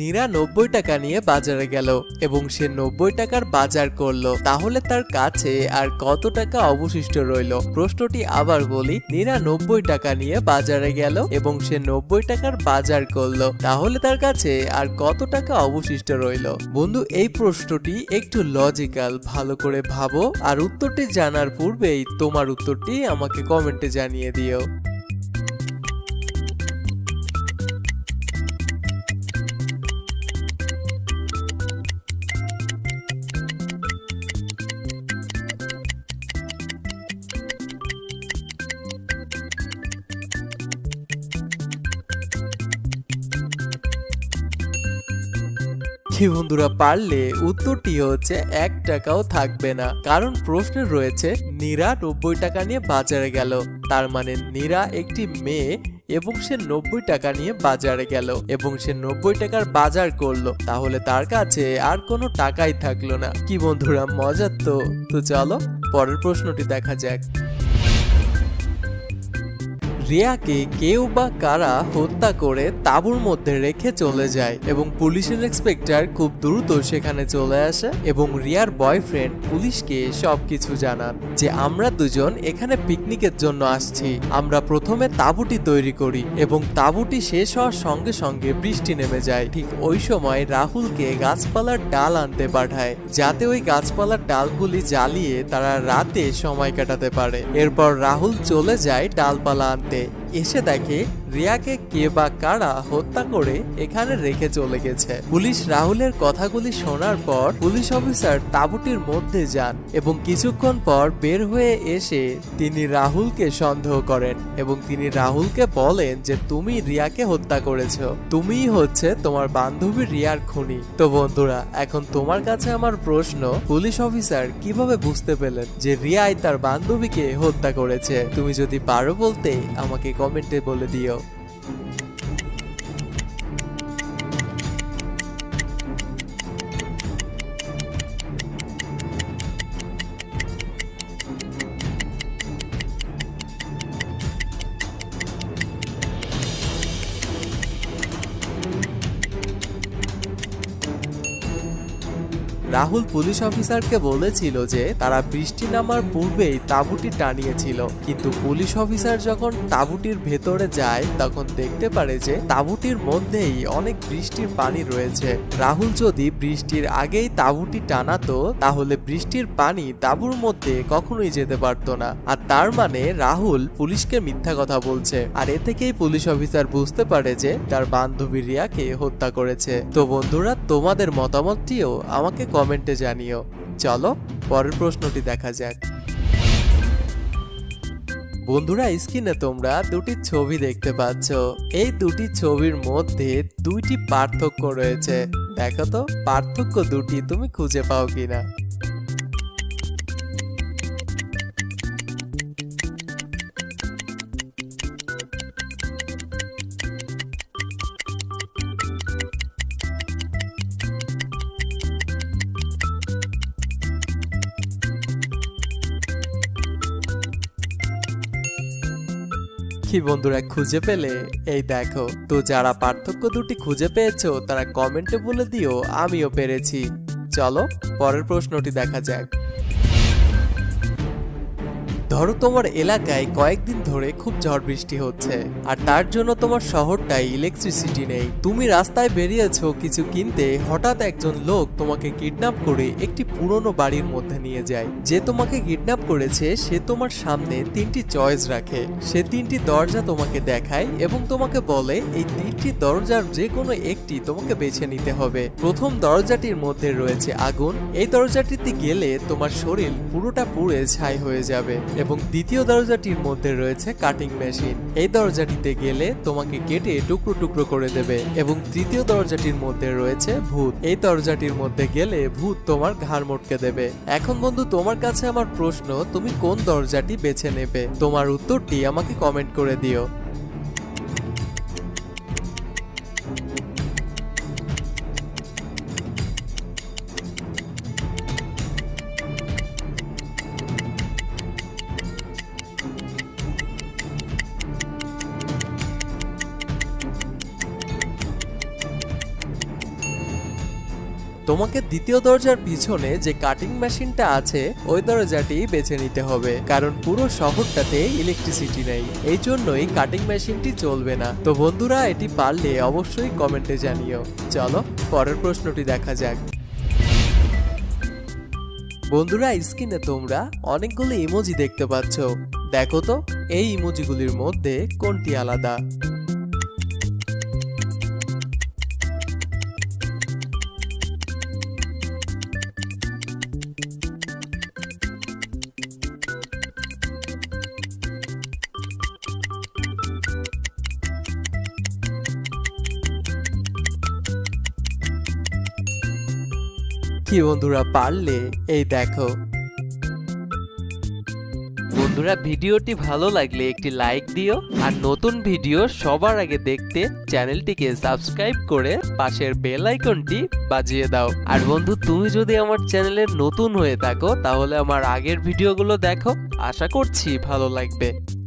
নীরা নব্বই টাকা নিয়ে বাজারে গেল এবং সে নব্বই টাকার বাজার করল। তাহলে তার কাছে আর কত টাকা অবশিষ্ট রইল? প্রশ্নটি আবার বলি নীরা নব্বই টাকা নিয়ে বাজারে গেল এবং সে নব্বই টাকার বাজার করল। তাহলে তার কাছে আর কত টাকা অবশিষ্ট রইল? বন্ধু, এই প্রশ্নটি একটু লজিক্যাল ভালো করে ভাবো। আর উত্তরটি জানার পূর্বেই তোমার উত্তরটি আমাকে কমেন্টে জানিয়ে দিও। কি বন্ধুরা, পারলে উত্তরটি হচ্ছে এক টাকাও থাকবে না। কারণ প্রশ্নে রয়েছে, নীরা নব্বই টাকা নিয়ে বাজারে গেল। তার মানে নীরা একটি মেয়ে এবং সে নব্বই টাকা নিয়ে বাজারে গেল। এবং সে নব্বই টাকার বাজার করল। তাহলে তার কাছে আর কোনো টাকাই থাকল না। কি বন্ধুরা, মজার তো। তো চলো, পরের প্রশ্নটি দেখা যাক। রিয়াকে কেউ বা কারা হত্যা করে তাঁবুর মধ্যে রেখে চলে যায় এবং পুলিশের ইন্সপেক্টর খুব দ্রুত সেখানে চলে আসে এবং রিয়ার বয়ফ্রেন্ড পুলিশকে সবকিছু জানান যে, আমরা দুজন এখানে পিকনিকের জন্য আসছি। আমরা প্রথমে তাঁবুটি তৈরি করি এবং তাঁবুটি শেষ হওয়ার সঙ্গে সঙ্গে বৃষ্টি নেমে যায়। ঠিক ওই সময় রাহুলকে গাছপালার ডাল আনতে পাঠায়, যাতে ওই গাছপালার ডালগুলি জ্বালিয়ে তারা রাতে সময় কাটাতে পারে। এরপর রাহুল চলে যায় ডালপালা আনতে। Je. এসে দেখে রিয়াকে কে বা কারা হত্যা করে এখানে রেখে চলে গেছে। পুলিশ রাহুলের কথাগুলি শোনার পর পুলিশ অফিসার তাঁবুটির মধ্যে যান এবং কিছুক্ষণ পর বের হয়ে এসে তিনি রাহুলকে সন্দেহ করেন এবং তিনি রাহুলকে বলেন যে, তুমি রিয়াকে হত্যা করেছ। তুমিই হচ্ছে তোমার বান্ধবী রিয়ার খুনি। তো বন্ধুরা, এখন তোমার কাছে আমার প্রশ্ন, পুলিশ অফিসার কীভাবে বুঝতে পেলেন যে রিয়াই তার বান্ধবীকে হত্যা করেছে? তুমি যদি পারো বলতে আমাকে কমেন্টে বলে দিও। রাহুল পুলিশ অফিসারকে বলেছিল যে তারা বৃষ্টি নামার পূর্বেই তাঁবুটি টানিয়েছিল। কিন্তু পুলিশ অফিসার যখন তাঁবুটির ভেতরে যায়, তখন দেখতে পারে যে তাঁবুটির মধ্যেই অনেক বৃষ্টির পানি রয়েছে। রাহুল যদি বৃষ্টির আগেই তাঁবুটি টানাতো, তাহলে বৃষ্টির পানি তাঁবুর মধ্যে কখনোই যেতে পারতো না। আর তার মানে রাহুল পুলিশকে মিথ্যা কথা বলছে। আর এ থেকেই পুলিশ অফিসার বুঝতে পারে যে তার বান্ধবী রিয়াকে হত্যা করেছে। তো বন্ধুরা, তোমাদের মতামতটিও আমাকে কমেন্টে জানিও। চলো, পরের প্রশ্নটি দেখা যাক। বন্ধুরা, স্ক্রিনে তোমরা দুটি ছবি দেখতে পাচ্ছ। এই দুটি ছবির মধ্যে দুইটি পার্থক্য রয়েছে। দেখো তো, পার্থক্য দুটি তুমি খুঁজে পাও কিনা? কি বন্ধুরা খুঁজে পেলে? এই দেখো, তো যারা পার্থক্য দুটি খুঁজে পেয়েছ, তারা কমেন্টে বলে দিও, আমিও পেরেছি। চলো, পরের প্রশ্নটি দেখা যাক। ধরো তোমার এলাকায় কয়েকদিন ধরে খুব ঝড় বৃষ্টি হচ্ছে, আর তার জন্য তোমার শহরটায় ইলেকট্রিসিটি নেই। তুমি রাস্তায় বেরিয়েছো কিছু কিনতে, হঠাৎ একজন লোক তোমাকে কিডন্যাপ করে একটি পুরনো বাড়ির মধ্যে নিয়ে যায়। যে তোমাকে কিডন্যাপ করেছে, সে তোমার সামনে তিনটি চয়েস রাখে। সে তিনটি দরজা তোমাকে দেখায় এবং তোমাকে বলে, এই তিনটি দরজার যে কোনো একটি তোমাকে বেছে নিতে হবে। প্রথম দরজাটির মধ্যে রয়েছে আগুন। এই দরজাটিতে গেলে তোমার শরীর পুরোটা পুড়ে ছাই হয়ে যাবে এবং দ্বিতীয় দরজাটির মধ্যে রয়েছে কাটিং মেশিন এই দরজাটিতে গেলে তোমাকে কেটে টুকরো টুকরো করে দেবে এবং তৃতীয় দরজাটির মধ্যে রয়েছে ভূত। এই দরজাটির মধ্যে গেলে ভূত তোমার ঘাড় মোটকে দেবে। এখন বন্ধু, তোমার কাছে আমার প্রশ্ন, তুমি কোন দরজাটি বেছে নেবে? তোমার উত্তরটি আমাকে কমেন্ট করে দিও। তোমাকে দ্বিতীয় দরজার পিছনে যে কাটিং মেশিনটা আছে, ওই দরজাটি বেছে নিতে হবে। কারণ পুরো শহরটাতে ইলেকট্রিসিটি নেই। এই জন্যই কাটিং মেশিনটি চলবে না। তো বন্ধুরা, এটি পারলে অবশ্যই কমেন্টে জানিও। চলো, পরের প্রশ্নটি দেখা যাক। বন্ধুরা, স্ক্রিনে তোমরা অনেকগুলো ইমোজি দেখতে পাচ্ছ। দেখো তো, এই ইমোজিগুলির মধ্যে কোনটি আলাদা? কি বন্ধুরা পারলে? এই দেখো। বন্ধুরা, ভিডিওটি ভালো লাগলে একটি লাইক দিও আর নতুন ভিডিও সবার আগে দেখতে চ্যানেলটিকে সাবস্ক্রাইব করে পাশের বেল আইকনটি বাজিয়ে দাও। আর বন্ধু, তুমি যদি আমার চ্যানেলে নতুন হয়ে থাকো, তাহলে আমার আগের ভিডিওগুলো দেখো। আশা করছি ভালো লাগবে।